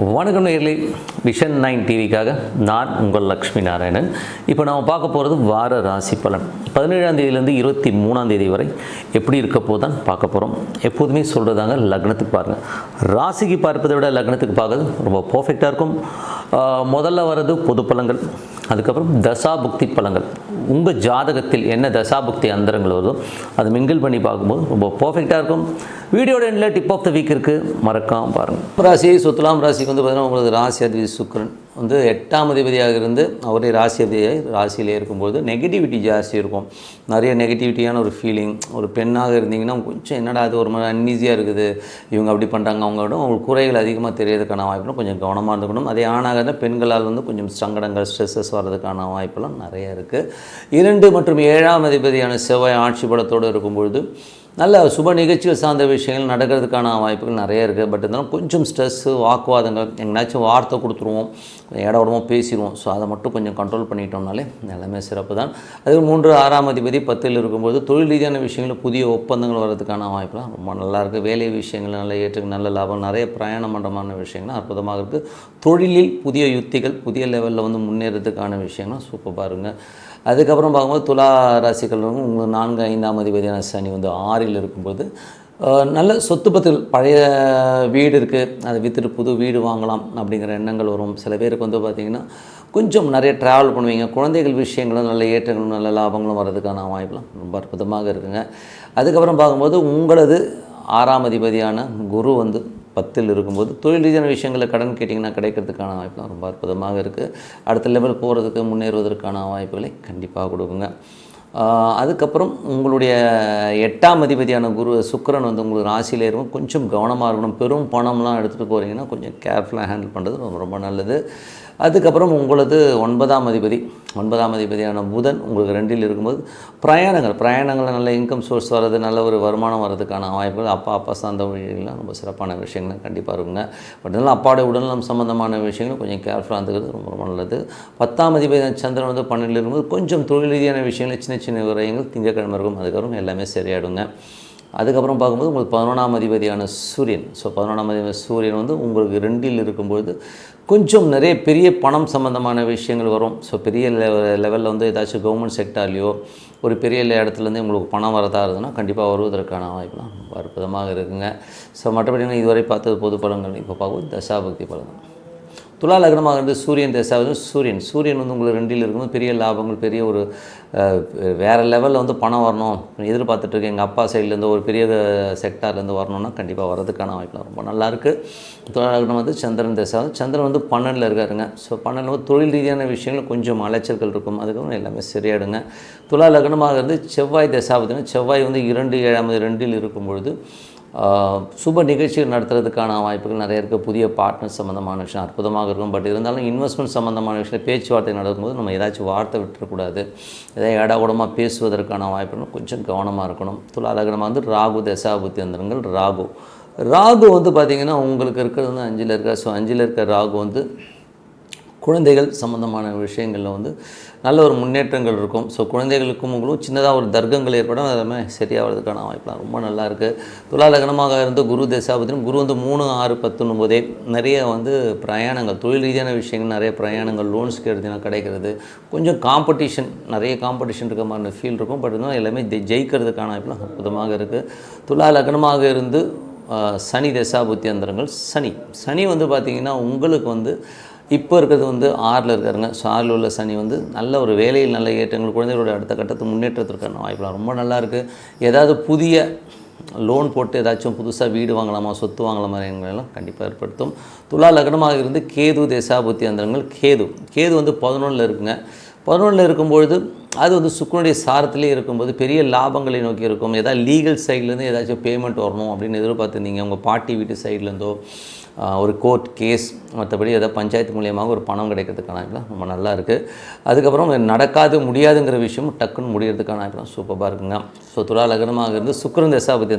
வணக்கம் nearly vision nine டிவிக்காக நான் உங்கள் லக்ஷ்மி நாராயணன். இப்போ நம்ம பார்க்க போகிறது வார ராசி பலன். பதினேழாம் தேதியிலேருந்து இருபத்தி மூணாம் தேதி வரை எப்படி இருக்க போதான் பார்க்க போகிறோம் எப்போதுமே சொல்கிறதாங்க லக்னத்துக்கு பாருங்கள் ராசிக்கு பார்ப்பதை விட லக்னத்துக்கு பார்க்கறது ரொம்ப பர்ஃபெக்டாக இருக்கும். முதல்ல வர்றது பொது பலன்கள். அதுக்கப்புறம் தசாபுக்தி பழங்கள். உங்கள் ஜாதகத்தில் என்ன தசாபுக்தி அந்தரங்கள் வருதோ அதை மிங்கிள் பண்ணி பார்க்கும்போது ரொம்ப பர்ஃபெக்டாக இருக்கும். வீடியோட எண்டில் டிப் ஆஃப் த வீக் இருக்குது மறக்காம பாருங்கள் ராசி சுத்துலாம் ராசிக்கு வந்து பார்த்தீங்கன்னா உங்களுக்கு ராசி அதிபதி சுக்கரன். வந்து எட்டாம் அதிபதியாக இருந்து அவரே ராசி அதிபதியாக ராசியிலே இருக்கும்போது நெகட்டிவிட்டி ஜாஸ்தி இருக்கும். நிறைய நெகட்டிவிட்டியான ஒரு ஃபீலிங் ஒரு பெண்ணாக இருந்தீங்கன்னா கொஞ்சம் என்னடா அது ஒரு மாதிரி அன்ஈஸியாக இருக்குது. இவங்க அப்படி பண்ணுறாங்க அவங்க விட உங்களுக்கு குறைகள் அதிகமாக தெரியறதுக்கான வாய்ப்புலாம் கொஞ்சம் கவனமாக இருந்துக்கணும். அதே ஆணாக இருந்தால் பெண்களால் வந்து கொஞ்சம் சங்கடங்கள் ஸ்ட்ரெஸ்ஸஸ் வர்றதுக்கான வாய்ப்பெல்லாம் நிறைய இருக்குது இரண்டு மற்றும் ஏழாம் அதிபதியான செவ்வாய் ஆட்சி படத்தோடு இருக்கும்பொழுது நல்ல சுப நிகழ்ச்சிகள் சார்ந்த விஷயங்கள் நடக்கிறதுக்கான வாய்ப்புகள் நிறைய இருக்குது. பட் இருந்தாலும் கொஞ்சம் ஸ்ட்ரெஸ்ஸு வாக்குவாதங்கள் எங்கேனாச்சும் வார்த்தை கொடுத்துருவோம் இட பேசிடுவோம். ஸோ அதை மட்டும் கொஞ்சம் கண்ட்ரோல் பண்ணிட்டோம்னாலே எல்லாமே சிறப்பு தான். அதே மூன்று ஆறாம் அதிபதி பத்தில் இருக்கும்போது தொழில் ரீதியான விஷயங்கள் புதிய ஒப்பந்தங்கள் வர்றதுக்கான வாய்ப்புலாம் ரொம்ப நல்லா இருக்குது வேலை விஷயங்கள் நல்ல ஏற்றுக்கு நல்ல லாபம் நிறைய பிரயாணம் பண்ணுறமான விஷயங்கள் அற்புதமாக இருக்குது தொழிலில் புதிய யுத்திகள் புதிய லெவலில் வந்து முன்னேறதுக்கான விஷயங்கள்லாம் சூப்பராக இருங்க அதுக்கப்புறம் பார்க்கும்போது துலா ராசிகள் உங்களுக்கு நான்கு ஐந்தாம் அதிபதியான சனி வந்து ஆறில் இருக்கும்போது நல்ல சொத்து பத்தில் பழைய வீடு இருக்குது அதை விற்றுட்டு புது வீடு வாங்கலாம் அப்படிங்கிற எண்ணங்கள் வரும். சில பேருக்கு வந்து பார்த்திங்கன்னா கொஞ்சம் நிறைய ட்ராவல் பண்ணுவீங்க. குழந்தைகள் விஷயங்களும் நல்ல ஏற்றங்களும் நல்ல லாபங்களும் வர்றதுக்கான வாய்ப்புலாம் ரொம்ப அற்புதமாக இருக்குங்க. அதுக்கப்புறம் பார்க்கும்போது உங்களது ஆறாம் அதிபதியான குரு வந்து பத்தில் இருக்கும்போது தொழில் ரீதியான விஷயங்களில் கடன் கேட்டிங்கன்னா கிடைக்கிறதுக்கான வாய்ப்புலாம் ரொம்ப அற்புதமாக இருக்குது அடுத்த லெவல் போகிறதுக்கு முன்னேறுவதற்கான வாய்ப்புகளை கண்டிப்பாக கொடுக்குங்க. அதுக்கப்புறம் உங்களுடைய எட்டாம் அதிபதியான குரு சுக்கிரன் வந்து உங்களுக்கு ராசியில் இருக்கும். கொஞ்சம் கவனமாக இருக்கணும். பெரும் பணம்லாம் எடுத்துகிட்டு போகிறீங்கன்னா கொஞ்சம் கேர்ஃபுல்லாக ஹேண்டில் பண்ணுறது ரொம்ப ரொம்ப நல்லது. அதுக்கப்புறம் உங்களது ஒன்பதாம் அதிபதி ஒன்பதாம் அதிபதியான புதன் உங்களுக்கு ரெண்டில் இருக்கும்போது பிரயாணங்கள் பிரயாணங்களில் நல்ல இன்கம் சோர்ஸ் வர்றது நல்ல ஒரு வருமானம் வர்றதுக்கான வாய்ப்புகள் அப்பா அப்பா சார்ந்த வழிகள்லாம் ரொம்ப சிறப்பான விஷயங்கள் கண்டிப்பாக இருக்குங்க. பட் இருந்தாலும் அப்பாவுடைய உடல்நலம் சம்மந்தமான விஷயங்கள் கொஞ்சம் கேர்ஃபுல்லாக இருந்துக்கிறது ரொம்ப ரொம்ப நல்லது. பத்தாம் அதிபதி சந்திரன் வந்து பன்னெண்டில் இருக்கும்போது கொஞ்சம் தொழில் ரீதியான விஷயங்கள் சின்ன சின்ன விரயங்கள் திங்கக்கிழமை இருக்கும் அதுக்கப்புறம் எல்லாமே சரியாயிடுங்க. அதுக்கப்புறம் பார்க்கும்போது உங்களுக்கு பதினொன்றாம் அதிபதியான சூரியன். ஸோ பதினொன்றாம் அதிபதி சூரியன் வந்து உங்களுக்கு ரெண்டில் இருக்கும்பொழுது கொஞ்சம் நிறைய பெரிய பணம் சம்மந்தமான விஷயங்கள் வரும். ஸோ பெரிய லெவலில் வந்து ஏதாச்சும் கவர்மெண்ட் செக்டார்லேயோ ஒரு பெரிய இடத்துலேருந்து உங்களுக்கு பணம் வரதா இருந்ததுன்னா கண்டிப்பாக வருவதற்கான வாய்ப்புலாம் அற்புதமாக இருக்குங்க. ஸோ மற்றபடி இதுவரை பார்த்தது பொது பலன்கள் இப்போ பார்க்கும்போது தசாபக்தி பலன் துலா லக்னமாக இருந்து சூரியன் தசாவது சூரியன். சூரியன் வந்து உங்களுக்கு ரெண்டில் இருக்கும்போது பெரிய லாபங்கள் பெரிய ஒரு வேறு லெவலில் வந்து பணம் வரணும். எதிர்பார்த்துட்டு இருக்கேன் எங்கள் அப்பா சைட்லேருந்து ஒரு பெரிய செக்டார்லேருந்து வரணும்னா கண்டிப்பாக வரதுக்கான வாய்ப்புலாம் ரொம்ப நல்லாயிருக்கு துலா லக்னம் வந்து சந்திரன் தசாவது சந்திரன் வந்து பன்னெண்டில் இருக்காருங்க. ஸோ பன்னெண்டு வந்து தொழில் ரீதியான விஷயங்கள் கொஞ்சம் அலைச்சல்கள் இருக்கும். அதுக்கப்புறம் எல்லாமே சரியாயிடுங்க. துலா லக்னமாக இருந்து செவ்வாய் தசாவதுன்னு செவ்வாய் வந்து இரண்டு ஏழாம் ரெண்டில் இருக்கும் பொழுது சுப நிகழ்ச்சிகள் நடத்துறதுக்கான வாய்ப்புகள் நிறைய இருக்குது புதிய பார்ட்னர் சம்மந்தமான விஷயம் அற்புதமாக இருக்கும். பட் இருந்தாலும் இன்வெஸ்ட்மெண்ட் சம்மந்தமான விஷயம் பேச்சுவார்த்தை நடக்கும்போது நம்ம ஏதாச்சும் வார்த்தை விட்டுறக்கூடாது. ஏதாவது ஏடா கூடமாக பேசுவதற்கான வாய்ப்புகள் கொஞ்சம் கவனமாக இருக்கணும். துலா வந்து ராகு தசாபுத்தி அந்தரங்கள் ராகு. ராகு வந்து பார்த்திங்கன்னா உங்களுக்கு இருக்கிறது வந்து அஞ்சில் இருக்கா? ஸோ அஞ்சில் இருக்கிற ராகு வந்து குழந்தைகள் சம்மந்தமான விஷயங்களில் வந்து நல்ல ஒரு முன்னேற்றங்கள் இருக்கும். ஸோ குழந்தைகளுக்கும் உங்களும் சின்னதாக ஒரு தர்க்கங்கள் ஏற்படும். அதெல்லாமே சரியாகிறதுக்கான வாய்ப்புலாம் ரொம்ப நல்லா இருக்குது துலாலகனமாக இருந்து குரு தசாபத்தினும் குரு வந்து மூணு ஆறு பத்துன்னும் போதே நிறைய வந்து பிரயாணங்கள் தொழில் ரீதியான விஷயங்கள் நிறைய பிரயாணங்கள் லோன்ஸ்க்கு எடுத்தீங்கன்னா கிடைக்கிறது. கொஞ்சம் காம்படிஷன் நிறைய காம்படிஷன் இருக்க மாதிரி ஃபீல் இருக்கும். பட் இருந்தாலும் எல்லாமே ஜெயிக்கிறதுக்கான வாய்ப்புலாம் அற்புதமாக இருக்குது துலா லக்னமாக இருந்து சனி தசாபுத்தி அந்தரங்கள் சனி. சனி வந்து பார்த்திங்கன்னா உங்களுக்கு வந்து இப்போ இருக்கிறது வந்து ஆறில் இருக்காருங்க. ஸோ ஆறில் உள்ள சனி வந்து நல்ல ஒரு வேலையில் நல்ல ஏற்றங்கள் குழந்தைகளோட அடுத்த கட்டத்து முன்னேற்றத்திற்கான வாய்ப்புலாம் ரொம்ப நல்லா இருக்குது ஏதாவது புதிய லோன் போட்டு ஏதாச்சும் புதுசாக வீடு வாங்கலாமா சொத்து வாங்கலாமா எல்லாம் கண்டிப்பாக ஏற்படுத்தும். துலா லக்னமாக இருந்து கேது தேசாபுத்தி அந்தரங்கள். கேது கேது வந்து பதினொன்றில் இருக்குங்க. பதினொன்றில் இருக்கும்பொழுது அது வந்து சுக்கரனுடைய சாரத்திலே இருக்கும்போது பெரிய லாபங்களை நோக்கி இருக்கும். ஏதாவது லீகல் சைட்லேருந்து ஏதாச்சும் பேமெண்ட் வரணும் அப்படின்னு எதிர்பார்த்துருந்தீங்க. உங்கள் பாட்டி வீட்டு சைட்லேருந்தோ ஒரு கோர்ட் கேஸ் மற்றபடி ஏதாவது பஞ்சாயத்து மூலியமாக ஒரு பணம் கிடைக்கிறதுக்கான வாய்ப்புலாம் ரொம்ப நல்லா இருக்குது அதுக்கப்புறம் நடக்காது முடியாதுங்கிற விஷயமும் டக்குன்னு முடிகிறதுக்கான வாய்ப்புலாம் சூப்பராக இருக்குங்க. ஸோ துலா லக்னமாக இருந்து சுக்கரன் தசாபதி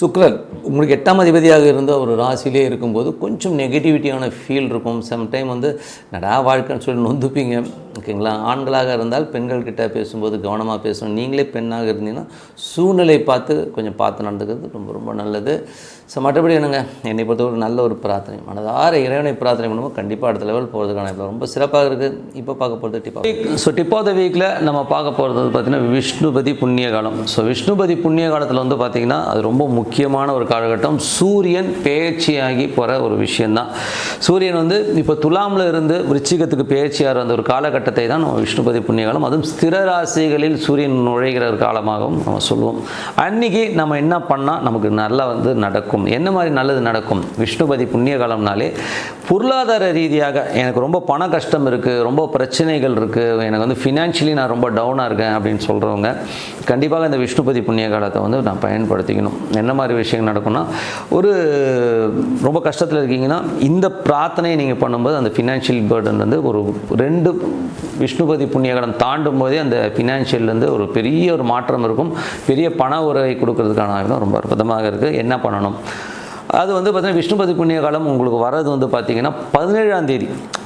சுக்கரன் உங்களுக்கு எட்டாம் அதிபதியாக இருந்த ஒரு ராசியிலே இருக்கும்போது கொஞ்சம் நெகட்டிவிட்டியான ஃபீல் இருக்கும். சம்டைம் வந்து நடா வாழ்க்கைன்னு சொல்லி நொந்துப்பீங்க. ஓகேங்களா? ஆண்களாக இருந்தால் பெண்கள் கிட்ட பேசும்போது கவனமாக பேசணும். நீங்களே பெண்ணாக இருந்தீங்கன்னா சூழ்நிலை பார்த்து கொஞ்சம் பார்த்து நடந்துக்கிறது ரொம்ப ரொம்ப நல்லது. ஸோ மற்றபடி என்னங்க? என்னை பொறுத்தவரை நல்ல ஒரு பிரார்த்தனை. மனதார இறைவனை பிரார்த்தனை பண்ணும்போது கண்டிப்பாக அடுத்த லெவல் போகிறதுக்கான இப்போ ரொம்ப சிறப்பாக இருக்குது இப்போ பார்க்க போகிறது டிப்பா ஸோ டிப் ஆஃப் த வீக்கில் நம்ம பார்க்க போகிறது பார்த்தீங்கன்னா விஷ்ணுபதி புண்ணிய காலம். ஸோ விஷ்ணுபதி புண்ணிய காலத்தில் வந்து பார்த்திங்கன்னா அது ரொம்ப முக்கியமான ஒரு காலகட்டம். சூரியன் பேச்சியாகி போகிற ஒரு விஷயந்தான் சூரியன் வந்து இப்போ துலாமில் இருந்து விருச்சிகத்துக்கு பேச்சியாக இருந்த ஒரு காலகட்டத்தை தான் நம்ம விஷ்ணுபதி புண்ணிய காலம். அதுவும் ஸ்திர ராசிகளில் சூரியன் நுழைகிற காலமாகவும் நம்ம சொல்லுவோம். அன்னைக்கு நம்ம என்ன பண்ணால் நமக்கு நல்லா வந்து நடக்கும். என்ன மாதிரி நல்லது நடக்கும்? விஷ்ணுபதி புண்ணிய காலம்னாலே பொருளாதார ரீதியாக எனக்கு ரொம்ப பண கஷ்டம் இருக்குது ரொம்ப பிரச்சனைகள் இருக்குது எனக்கு வந்து ஃபினான்ஷியலி நான் ரொம்ப டவுனாக இருக்கேன் அப்படின்னு சொல்கிறவங்க கண்டிப்பாக இந்த விஷ்ணுபதி புண்ணிய காலத்தை வந்து நான் பயன்படுத்திக்கணும். என்ன மாதிரி விஷயங்கள் நடக்கும்னா ஒரு ரொம்ப கஷ்டத்தில் இருக்கீங்கன்னா இந்த பிரார்த்தனையை நீங்கள் பண்ணும்போது அந்த ஃபினான்ஷியல் பேர்டன் வந்து ஒரு ரெண்டு விஷ்ணுபதி புண்ணிய காலம் தாண்டும் போது அந்த ஃபினான்ஷியல்லேருந்து ஒரு பெரிய ஒரு மாற்றம் இருக்கும். பெரிய பண உறவை கொடுக்கறதுக்கான ஆயுதம் ரொம்ப அற்புதமாக இருக்குது என்ன பண்ணணும்? அது வந்து பார்த்தீங்கன்னா விஷ்ணுபதி புண்ணிய காலம் உங்களுக்கு வர்றது வந்து பார்த்திங்கன்னா பதினேழாம் தேதி.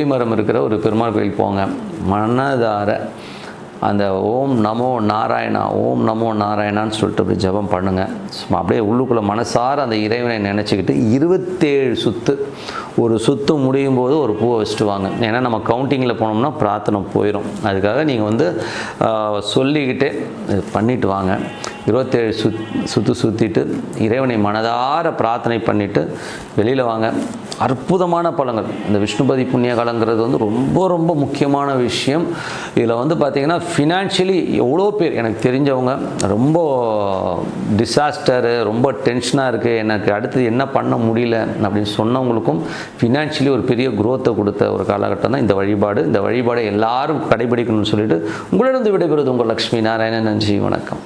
கொடிமரம் இருக்கிற ஒரு பெருமாள் கோயில் போங்க. மனதார அந்த ஓம் நமோ நாராயணா ஓம் நமோ நாராயணான்னு சொல்லிட்டு அப்படி ஜெபம் பண்ணுங்கள் சும்மா அப்படியே உள்ளுக்குள்ளே மனசார அந்த இறைவனை நினச்சிக்கிட்டு இருபத்தேழு சுத்து ஒரு சுத்து முடியும் போது ஒரு பூவை வச்சுட்டு வாங்க. ஏன்னா நம்ம கவுண்டிங்கில் போனோம்னா பிரார்த்தனை போயிடும் அதுக்காக நீங்கள் வந்து சொல்லிக்கிட்டே பண்ணிட்டு வாங்க. இருபத்தேழு சுத் சுற்று சுற்றிட்டு இறைவனை மனதார பிரார்த்தனை பண்ணிவிட்டு வெளியில் வாங்க. அற்புதமான பழங்கள் இந்த விஷ்ணுபதி புண்ணிய காலங்கிறது வந்து ரொம்ப ரொம்ப முக்கியமான விஷயம். இதில் வந்து பார்த்திங்கன்னா ஃபினான்ஷியலி எவ்வளோ பேர் எனக்கு தெரிஞ்சவங்க ரொம்ப டிசாஸ்டரு ரொம்ப டென்ஷனாக இருக்குது எனக்கு அடுத்தது என்ன பண்ண முடியல அப்படின்னு சொன்னவங்களுக்கும் ஃபினான்ஷியலி ஒரு பெரிய குரோத்தை கொடுத்த ஒரு காலகட்டம் தான் இந்த வழிபாடு. இந்த வழிபாடை எல்லாரும் கடைபிடிக்கணும்னு சொல்லிட்டு உங்களிடம் விடைபெறுவது உங்கள் லக்ஷ்மி நாராயணன். நன்றி வணக்கம்.